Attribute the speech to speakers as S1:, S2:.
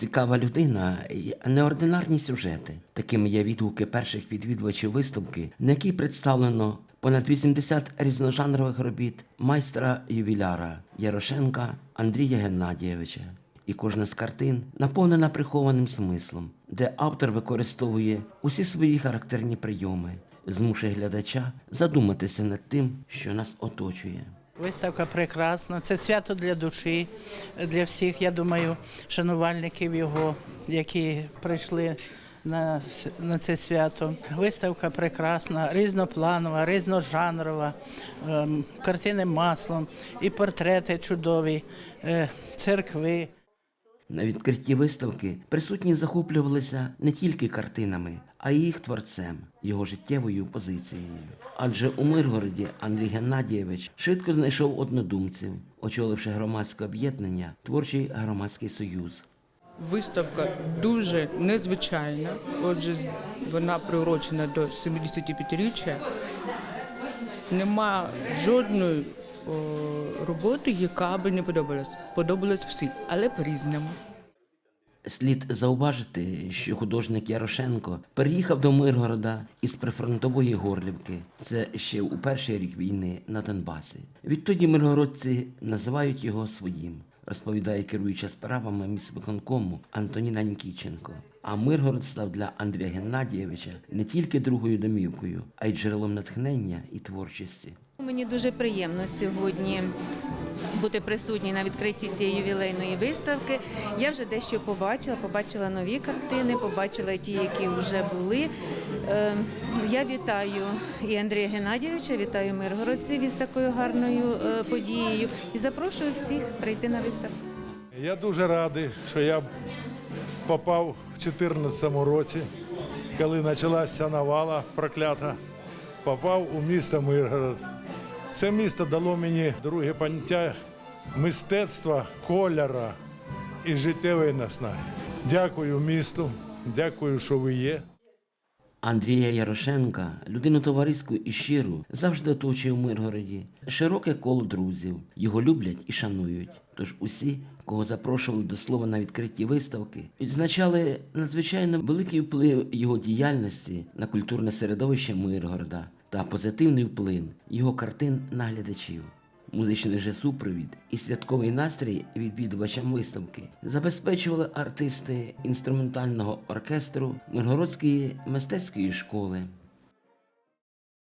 S1: Цікава людина неординарні сюжети. Такими є відгуки перших відвідувачів виставки, на якій представлено понад 80 різножанрових робіт майстра ювіляра Ярошенка Андрія Геннадійовича. І кожна з картин наповнена прихованим смислом, де автор використовує усі свої характерні прийоми, змушує глядача задуматися над тим, що нас оточує.
S2: Виставка прекрасна. Це свято для душі, для всіх, я думаю, шанувальників його, які прийшли на, на це свято. Виставка прекрасна, різнопланова, різножанрова, ем, картини маслом, і портрети чудові, е, церкви.
S1: На відкритті виставки присутні захоплювалися не тільки картинами, а й їх творцем, його життєвою позицією. Адже у Миргороді Андрій Геннадійович швидко знайшов однодумців, очоливши громадське об'єднання Творчий громадський союз.
S3: Виставка дуже незвичайна. Отже, вона приурочена до 75-річчя. Нема жодної о, роботи, яка би не подобалась. Подобалась всі, але по-різному.
S1: Слід зауважити, що художник Ярошенко переїхав до Миргорода із прифронтової Горлівки. Це ще у перший рік війни на Донбасі. Відтоді миргородці називають його своїм, розповідає керуюча справами міськвиконкому Антоніна Нікіченко. А Миргород став для Андрія Геннадійовича не тільки другою домівкою, а й джерелом натхнення і творчості.
S4: Мені дуже приємно сьогодні бути присутній на відкритті цієї ювілейної виставки. Я вже дещо побачила, побачила нові картини, побачила ті, які вже були. Е, Я вітаю і Андрія Геннадійовича, вітаю миргородців із такою гарною е, подією і запрошую всіх прийти на виставку.
S5: Я дуже радий, що я попав в 2014 році, коли почалася навала проклята, попав у місто Миргород. Це місто дало мені друге поняття мистецтва, кольора і життєвої наснаги. Дякую місту, дякую, що ви є.
S1: Андрія Ярошенка, людину товариську і щиру, завжди оточує в Миргороді. Широке коло друзів. Його люблять і шанують. Тож усі, кого запрошували до слова на відкритті виставки, відзначали надзвичайно великий вплив його діяльності на культурне середовище Миргорода та позитивний вплив його картин на глядачів. Музичний же супровід і святковий настрій відвідувачам виставки забезпечували артисти інструментального оркестру Миргородської мистецької школи.